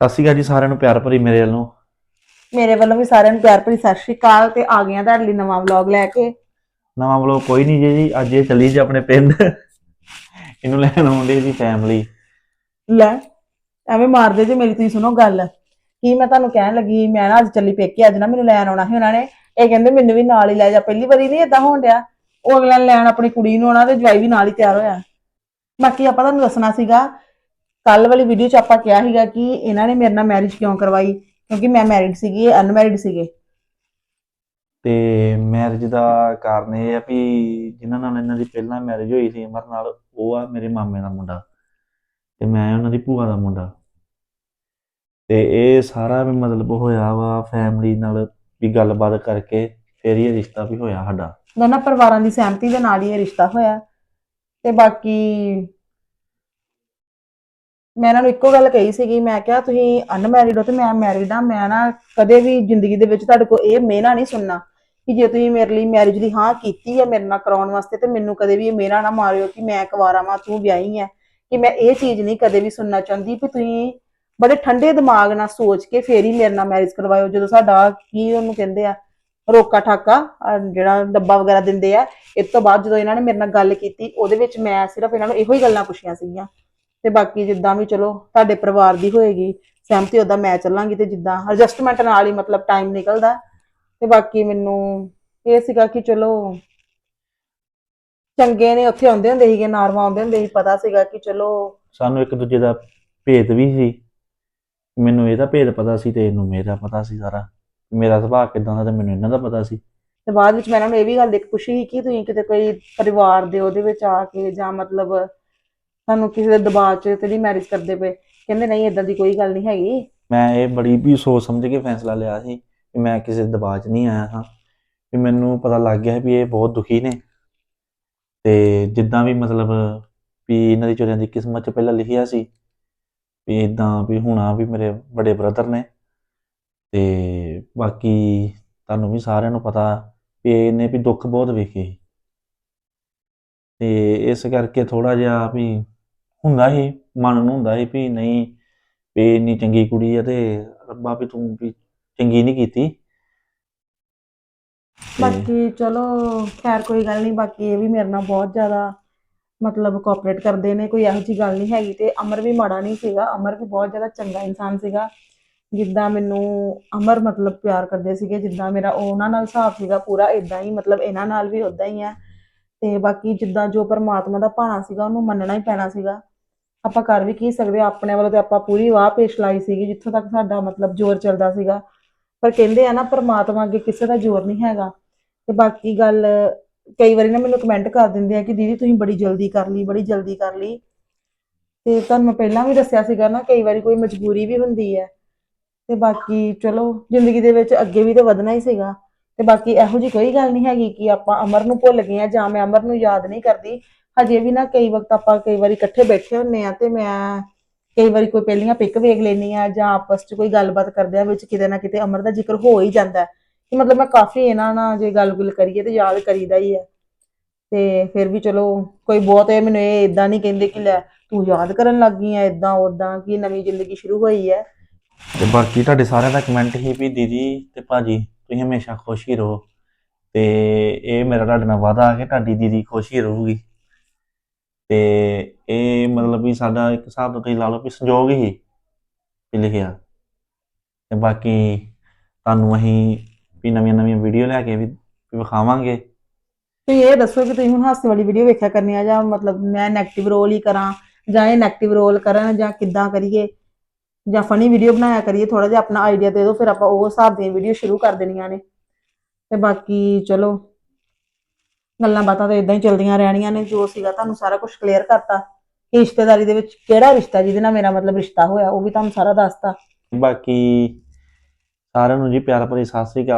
ਸਤਿ ਸ਼੍ਰੀ ਅਕਾਲ ਜੀ ਸਾਰਿਆਂ ਨੂੰ ਪਿਆਰ ਭਰੀ ਮੇਰੇ ਵੱਲੋਂ। ਮੇਰੇ ਵੱਲੋਂ ਵੀ ਸਾਰਿਆਂ ਨੂੰ ਪਿਆਰ ਭਰੀ ਸਤਿ ਸ਼੍ਰੀ ਅਕਾਲ ਤੇ ਆ ਗਈਆਂ ਤੁਹਾਡੇ ਲਈ ਨਵਾਂ ਵਲੌਗ ਲੈ ਕੇ। ਨਵਾਂ ਵਲੋਗ ਕੋਈ ਨਹੀਂ ਜੀ ਅੱਜ ਇਹ ਚੱਲੀ ਜੀ ਆਪਣੇ ਪਿੰਡ। ਇਹਨੂੰ ਲੈਣ ਆਉਂਦੇ ਜੀ ਫੈਮਿਲੀ ਲੈ ਐਵੇਂ ਮਾਰਦੇ ਜੇ ਮੇਰੀ ਤੁਸੀਂ ਸੁਣੋ ਗੱਲ। ਕੀ ਮੈਂ ਤੁਹਾਨੂੰ ਕਹਿਣ ਲੱਗੀ ਮੈਂ ਨਾ ਅੱਜ ਚੱਲੀ ਪੇਕੇ ਅੱਜ ਨਾ ਮੈਨੂੰ ਲੈਣ ਆਉਣਾ ਸੀ ਉਹਨਾਂ ਨੇ। ਇਹ ਕਹਿੰਦੇ ਮੈਨੂੰ ਵੀ ਨਾਲ ਹੀ ਲੈ ਜਾ ਪਹਿਲੀ ਵਾਰੀ ਨਹੀਂ ਇਦਾਂ ਹੋਣ ਡਿਆ। ਉਹ ਅਗਲਾ ਲੈਣ ਆਪਣੀ ਕੁੜੀ ਨੂੰ ਆਉਣਾ ਤੇ ਜਵਾਈ ਵੀ ਨਾਲ ਹੀ ਤਿਆਰ ਹੋਇਆ। ਬਾਕੀ ਆਪਾਂ ਤੁਹਾਨੂੰ ਦੱਸਣਾ ਸੀਗਾ ਕੱਲ ਵਾਲੀ ਵੀਡੀਓ 'ਚ ਆਪਾਂ ਕਿਹਾ ਸੀਗਾ ਕਿ ਇਹਨਾਂ ਨੇ ਮੇਰੇ ਨਾਲ ਮੈਰਿਜ ਕਿਉਂ ਕਰਵਾਈ? ਕਿਉਂਕਿ ਮੈਂ ਮੈਰਿਡ ਸੀਗੀ ਇਹ ਅਨਮੈਰਿਡ ਸੀਗੇ। ਤੇ ਮੈਰਿਜ ਦਾ ਕਾਰਨ ਇਹ ਆ ਵੀ ਜਿਨ੍ਹਾਂ ਨਾਲ ਇਹਨਾਂ ਦੀ ਪਹਿਲਾਂ ਮੈਰਿਜ ਹੋਈ ਸੀ ਅਮਰ ਨਾਲ ਉਹ ਆ ਮੇਰੇ ਮਾਮੇ ਦਾ ਮੁੰਡਾ ਤੇ ਮੈਂ ਉਹਨਾਂ ਦੀ ਭੂਆ ਦਾ ਮੁੰਡਾ। ਤੇ ਇਹ ਸਾਰਾ ਵੀ ਮਤਲਬ ਹੋਇਆ ਵਾ ਫੈਮਿਲੀ ਨਾਲ ਵੀ ਗੱਲਬਾਤ ਕਰਕੇ ਫਿਰ ਇਹ ਰਿਸ਼ਤਾ ਵੀ ਹੋਇਆ ਸਾਡਾ। ਦੋਨਾਂ ਪਰਿਵਾਰਾਂ ਦੀ ਸਹਿਮਤੀ ਦੇ ਨਾਲ ਹੀ ਇਹ ਰਿਸ਼ਤਾ ਹੋਇਆ। ਤੇ ਬਾਕੀ ਮੈਂ ਇਹਨਾਂ ਨੂੰ ਇੱਕੋ ਗੱਲ ਕਹੀ ਸੀਗੀ, ਮੈਂ ਕਿਹਾ ਤੁਸੀਂ ਅਨਮੈਰਿਡ ਹੋ ਤੇ ਮੈਂ ਮੈਰਿਡ ਆ ਮੈਂ ਨਾ ਕਦੇ ਵੀ ਜ਼ਿੰਦਗੀ ਦੇ ਵਿੱਚ ਤੁਹਾਡੇ ਕੋਲ ਇਹ ਮਿਹਣਾ ਨਹੀਂ ਸੁਣਨਾ ਕਿ ਜੇ ਤੁਸੀਂ ਮੇਰੇ ਲਈ ਮੈਰਿਜ ਦੀ ਹਾਂ ਕੀਤੀ ਹੈ, ਮੇਰੇ ਨਾਲ ਕਰਾਉਣ ਵਾਸਤੇ ਤੇ ਮੈਨੂੰ ਕਦੇ ਵੀ ਇਹ ਮਿਹਣਾ ਨਾ ਮਾਰਿਓ ਕਿ ਮੈਂ ਕੁਵਾਰਾ ਵਾਂ, ਤੂੰ ਵਿਆਹੀ ਹੈ, ਕਿ ਮੈਂ ਇਹ ਚੀਜ਼ ਨਹੀਂ ਕਦੇ ਵੀ ਸੁਣਨਾ ਚਾਹੁੰਦੀ ਵੀ ਤੁਸੀਂ ਬੜੇ ਠੰਡੇ ਦਿਮਾਗ ਨਾਲ ਸੋਚ ਕੇ ਫੇਰ ਹੀ ਮੇਰੇ ਨਾਲ ਮੈਰਿਜ ਕਰਵਾਇਓ, ਜਦੋਂ ਸਾਡਾ ਕੀ ਉਹਨੂੰ ਕਹਿੰਦੇ ਆ, ਰੋਕਾ ਠਾਕਾ ਜਿਹੜਾ ਡੱਬਾ ਵਗੈਰਾ ਦਿੰਦੇ ਆ, ਇਸ ਤੋਂ ਬਾਅਦ ਜਦੋਂ ਇਹਨਾਂ ਨੇ ਮੇਰੇ ਨਾਲ ਗੱਲ ਕੀਤੀ, ਉਹਦੇ ਵਿੱਚ ਮੈਂ ਸਿਰਫ ਇਹਨਾਂ ਨੂੰ ਇਹੋ ਹੀ ਗੱਲਾਂ ਪੁੱਛੀਆਂ ਸੀਗੀਆਂ ਤੇ ਬਾਕੀ ਜਿੱਦਾਂ ਵੀ ਚਲੋ ਤੁਹਾਡੇ ਪਰਿਵਾਰ ਦੀ ਹੋਏਗੀ ਸਹਿਮਤੀ ਉਹਦਾ ਮੈਂ ਚੱਲਾਂਗੀ ਤੇ ਜਿੱਦਾਂ ਐਡਜਸਟਮੈਂਟ ਨਾਲ ਹੀ ਮਤਲਬ ਟਾਈਮ ਨਿਕਲਦਾ। ਤੇ ਬਾਕੀ ਮੈਨੂੰ ਇਹ ਸੀਗਾ ਕਿ ਚਲੋ ਚੰਗੇ ਨੇ ਉੱਥੇ ਆਉਂਦੇ ਹੁੰਦੇ ਸੀਗੇ ਨਾਰਮਾ ਆਉਂਦੇ ਹੁੰਦੇ ਸੀ ਪਤਾ ਸੀਗਾ ਕਿ ਚਲੋ ਸਾਨੂੰ ਇੱਕ ਦੂਜੇ ਦਾ ਭੇਦ ਵੀ ਸੀ। ਮੈਨੂੰ ਇਹਦਾ ਭੇਦ ਪਤਾ ਸੀ ਤੇ ਇਹਨੂੰ ਮੇਰਾ ਪਤਾ ਸੀ ਸਾਰਾ। ਮੇਰਾ ਸੁਭਾਅ ਕਿਦਾਂ ਦਾ ਤੇ ਮੈਨੂੰ ਇਹਨਾਂ ਦਾ ਪਤਾ ਸੀ। ਤੇ ਬਾਅਦ ਵਿੱਚ ਮੈਂ ਇਹਨਾਂ ਨੂੰ ਇਹ ਵੀ ਗੱਲ ਦੇਖ ਪੁੱਛੀ ਕਿ ਤੁਸੀਂ ਕਿਤੇ ਕੋਈ ਪਰਿਵਾਰ ਦੇ ਉਹਦੇ ਵਿੱਚ ਆ ਕੇ ਜਾਂ ਮਤਲਬ ਤੁਹਾਨੂੰ ਕਿਸੇ ਦੇ ਦਬਾਅ 'ਚ ਤੇ ਮੈਰਿਜ ਕਰਦੇ ਪਏ। ਕਹਿੰਦੇ ਨਹੀਂ ਇਦਾਂ ਦੀ ਕੋਈ ਗੱਲ ਨਹੀਂ ਹੈਗੀ। ਮੈਂ ਇਹ ਬੜੀ ਵੀ ਸੋਚ ਸਮਝ ਕੇ ਫੈਸਲਾ ਲਿਆ ਸੀ ਕਿ ਮੈਂ ਕਿਸੇ ਦੇ ਦਬਾਅ 'ਚ ਨਹੀਂ ਆਇਆ ਹਾਂ। ਵੀ ਮੈਨੂੰ ਪਤਾ ਲੱਗ ਗਿਆ ਵੀ ਇਹ ਬਹੁਤ ਦੁਖੀ ਨੇ। ਤੇ ਜਿੱਦਾਂ ਵੀ ਮਤਲਬ ਵੀ ਇਹਨਾਂ ਦੀ ਚੋਰੀਆਂ ਦੀ ਕਿਸਮਤ 'ਚ ਪਹਿਲਾਂ ਲਿਖਿਆ ਸੀ ਵੀ ਇਦਾਂ ਵੀ ਹੋਣਾ ਵੀ ਮੇਰੇ ਵੱਡੇ ਬ੍ਰਦਰ ਨੇ। ਤੇ ਬਾਕੀ ਤੁਹਾਨੂੰ ਵੀ ਸਾਰਿਆਂ ਨੂੰ ਪਤਾ ਵੀ ਇਹਨੇ ਵੀ ਦੁੱਖ ਬਹੁਤ ਵੇਖੇ। ਤੇ ਇਸ ਕਰਕੇ ਥੋੜਾ ਜਿਹਾ ਵੀ ਹੁੰਦਾ ਸੀ, ਮਨ ਨੂੰ ਹੁੰਦਾ ਸੀ ਵੀ ਨਹੀਂ, ਵੀ ਇੰਨੀ ਚੰਗੀ ਕੁੜੀ ਆ ਤੇ ਰੱਬਾ ਵੀ ਤੂੰ ਵੀ ਚੰਗੀ ਨਹੀਂ ਕੀਤੀ। ਤੇ ਬਾਕੀ ਚਲੋ, ਖੈਰ ਕੋਈ ਗੱਲ ਨਹੀਂ, ਬਾਕੀ ਇਹ ਵੀ ਮੇਰੇ ਨਾਲ ਬਹੁਤ ਜ਼ਿਆਦਾ ਮਤਲਬ ਕੋਆਪਰੇਟ ਕਰਦੇ ਨੇ, ਕੋਈ ਇਹੋ ਜਿਹੀ ਗੱਲ ਨਹੀਂ ਹੈਗੀ ਤੇ ਅਮਰ ਵੀ ਮਾੜਾ ਨਹੀਂ ਸੀਗਾ, ਅਮਰ ਵੀ ਬਹੁਤ ਜ਼ਿਆਦਾ ਚੰਗਾ ਇਨਸਾਨ ਸੀਗਾ, ਜਿੱਦਾਂ ਮੈਨੂੰ ਅਮਰ ਮਤਲਬ ਪਿਆਰ ਕਰਦੇ ਸੀਗੇ, ਜਿੱਦਾਂ ਮੇਰਾ ਉਹਨਾਂ ਨਾਲ ਹਿਸਾਬ ਸੀਗਾ ਪੂਰਾ ਇਦਾਂ ਹੀ ਮਤਲਬ ਇਹਨਾਂ ਨਾਲ ਵੀ ਉਦਾਂ ਹੀ ਆ। ਤੇ ਬਾਕੀ ਜਿੱਦਾਂ ਜੋ ਪਰਮਾਤਮਾ ਦਾ ਭਾਣਾ ਸੀਗਾ, ਉਹਨੂੰ ਮੰਨਣਾ ਹੀ ਪੈਣਾ ਸੀਗਾ। ਆਪਾਂ ਕਰ ਵੀ ਕੀ ਸਕਦੇ ਆ, ਆਪਣੇ ਵੱਲੋਂ ਤੇ ਆਪਾਂ ਪੂਰੀ ਵਾਹ ਪੇਸ਼ ਲਾਈ ਸੀਗੀ, ਜਿੱਥੋਂ ਤੱਕ ਸਾਡਾ ਮਤਲਬ ਜ਼ੋਰ ਚੱਲਦਾ ਸੀਗਾ। ਪਰ ਕਹਿੰਦੇ ਆ ਨਾ, ਪਰਮਾਤਮਾ ਅੱਗੇ ਕਿਸੇ ਦਾ ਜ਼ੋਰ ਨਹੀਂ ਹੈਗਾ। ਤੇ ਬਾਕੀ ਗੱਲ, ਕਈ ਵਾਰੀ ਨਾ ਮੈਨੂੰ ਕਮੈਂਟ ਕਰ ਦਿੰਦੇ ਆ ਕਿ ਦੀਦੀ ਤੁਸੀਂ ਬੜੀ ਜਲਦੀ ਕਰ ਲਈ, ਬੜੀ ਜਲਦੀ ਕਰ ਲਈ। ਤੇ ਤੁਹਾਨੂੰ ਮੈਂ ਪਹਿਲਾਂ ਵੀ ਦੱਸਿਆ ਸੀਗਾ ਨਾ, ਕਈ ਵਾਰੀ ਕੋਈ ਮਜਬੂਰੀ ਵੀ ਹੁੰਦੀ ਹੈ। ਤੇ ਬਾਕੀ ਚਲੋ, ਜ਼ਿੰਦਗੀ ਦੇ ਵਿੱਚ ਅੱਗੇ ਵੀ ਤਾਂ ਵਧਣਾ ਹੀ ਸੀਗਾ। ਤੇ ਬਾਕੀ ਇਹੋ ਜੀ ਕੋਈ ਗੱਲ ਨਹੀਂ ਹੈਗੀ ਕਿ ਆਪਾਂ ਅਮਰ ਨੂੰ ਭੁੱਲ ਗਏ ਆ ਜਾਂ ਮੈਂ ਅਮਰ ਨੂੰ ਯਾਦ ਨਹੀਂ ਕਰਦੀ। ਹਜੇ ਵੀ ਨਾ ਕਈ ਵਕਤ ਆਪਾਂ ਕਈ ਵਾਰੀ ਇਕੱਠੇ ਬੈਠੇ ਹੁੰਨੇ ਆ ਤੇ ਮੈਂ ਕਈ ਵਾਰੀ ਕੋਈ ਪਹਿਲੀਆਂ ਪਿਕ ਵੇਖ ਲੈਣੀ ਆ ਜਾਂ ਆਪਸ 'ਚ ਕੋਈ ਗੱਲਬਾਤ ਕਰਦੇ ਆ ਵਿੱਚ ਕਿਤੇ ਨਾ ਕਿਤੇ ਅਮਰ ਦਾ ਜ਼ਿਕਰ ਹੋ ਹੀ ਜਾਂਦਾ ਕਿ ਮਤਲਬ ਮੈਂ ਕਾਫੀ ਇਹਨਾਂ ਨਾਲ ਜੇ ਗੱਲ-ਗੁਲ ਕਰੀਏ ਤੇ ਯਾਦ ਕਰੀਦਾ ਹੀ ਹੈ ਤੇ ਫਿਰ ਵੀ ਚਲੋ ਕੋਈ ਬਹੁਤ ਇਹ ਮੈਨੂੰ ਇਹ ਇਦਾਂ ਨਹੀਂ ਕਹਿੰਦੇ ਕਿ ਲੈ ਤੂੰ ਯਾਦ ਕਰਨ ਲੱਗ ਗਈ ਐ ਇਦਾਂ ਉਦਾਂ ਕਿ ਨਵੀਂ ਜ਼ਿੰਦਗੀ ਸ਼ੁਰੂ ਹੋਈ ਹੈ। ਤੇ ਬਾਕੀ ਤੁਹਾਡੇ ਸਾਰਿਆਂ ਦਾ ਕਮੈਂਟ ਹੀ ਵੀ ਦੀਦੀ ਤੇ ਭਾਜੀ, ਤੁਸੀਂ ਹਮੇਸ਼ਾ ਖੁਸ਼ ਹੀ ਰਹੋ। ਤੇ ਇਹ ਮੇਰਾ ਤੁਹਾਡੇ ਨਾਲ ਵਾਅਦਾ ਹੈ ਕਿ ਤੁਹਾਡੀ ਦੀਦੀ ਖੁਸ਼ ਹੀ ਰਹੂਗੀ। ਤੇ ਇਹ ਮਤਲਬ ਵੀ ਸਾਡਾ ਇੱਕ ਹਿਸਾਬ ਤੋਂ ਤੁਸੀਂ ਲਾ ਲਓ ਵੀ ਸੰਜੋਗ ਹੀ ਵੀ ਲਿਖਿਆ। ਤੇ ਬਾਕੀ ਤੁਹਾਨੂੰ ਅਸੀਂ ਵੀ ਨਵੀਆਂ ਨਵੀਆਂ ਵੀਡੀਓ ਲੈ ਕੇ ਵੀ ਵੀ ਵਿਖਾਵਾਂਗੇ। ਤੁਸੀਂ ਇਹ ਦੱਸੋ ਕਿ ਤੁਸੀਂ ਹੁਣ ਹਾਸੇ ਵਾਲੀ ਵੀਡੀਓ ਵੇਖਿਆ ਕਰਨੀ ਆ ਜਾਂ ਮਤਲਬ ਮੈਂ ਨੈਗੇਟਿਵ ਰੋਲ ਹੀ ਕਰਾਂ ਜਾਂ ਇਹ ਨੈਗੇਟਿਵ ਰੋਲ ਕਰਨ ਜਾਂ ਕਿੱਦਾਂ ਕਰੀਏ? ਜਾਂ ਫਨੀ ਵੀਡੀਓ ਬਣਾਇਆ ਕਰੀਏ ਥੋੜਾ ਜਿਹਾ ਆਪਣਾ ਆਈਡੀਆ ਦੇ ਦਿਓ, ਫਿਰ ਆਪਾਂ ਉਹ ਹਿਸਾਬ ਦੀਆਂ ਵੀਡੀਓ ਸ਼ੁਰੂ ਕਰ ਦੇਣੀਆਂ ਨੇ। ਤੇ ਬਾਕੀ ਚਲੋ ਗੱਲਾਂ ਬਾਤਾਂ ਤਾਂ ਇਦਾਂ ਹੀ ਚੱਲਦੀਆਂ ਰਹਿਣੀਆਂ ਨੇ, ਜੋ ਸੀਗਾ ਤੁਹਾਨੂੰ ਸਾਰਾ ਕੁਝ ਕਲੀਅਰ ਕਰਤਾ। ਕਿ ਰਿਸ਼ਤੇਦਾਰੀ ਦੇ ਵਿੱਚ ਕਿਹੜਾ ਰਿਸ਼ਤਾ ਜਿਹਦੇ ਨਾਲ ਮੇਰਾ ਮਤਲਬ ਰਿਸ਼ਤਾ ਹੋਇਆ, ਉਹ ਵੀ ਤੁਹਾਨੂੰ ਸਾਰਾ ਦੱਸਤਾ। ਬਾਕੀ ਸਾਰਿਆਂ ਨੂੰ ਜੀ ਪਿਆਰ ਭਰੀ ਸਤਿ ਸ੍ਰੀ ਅਕਾਲ।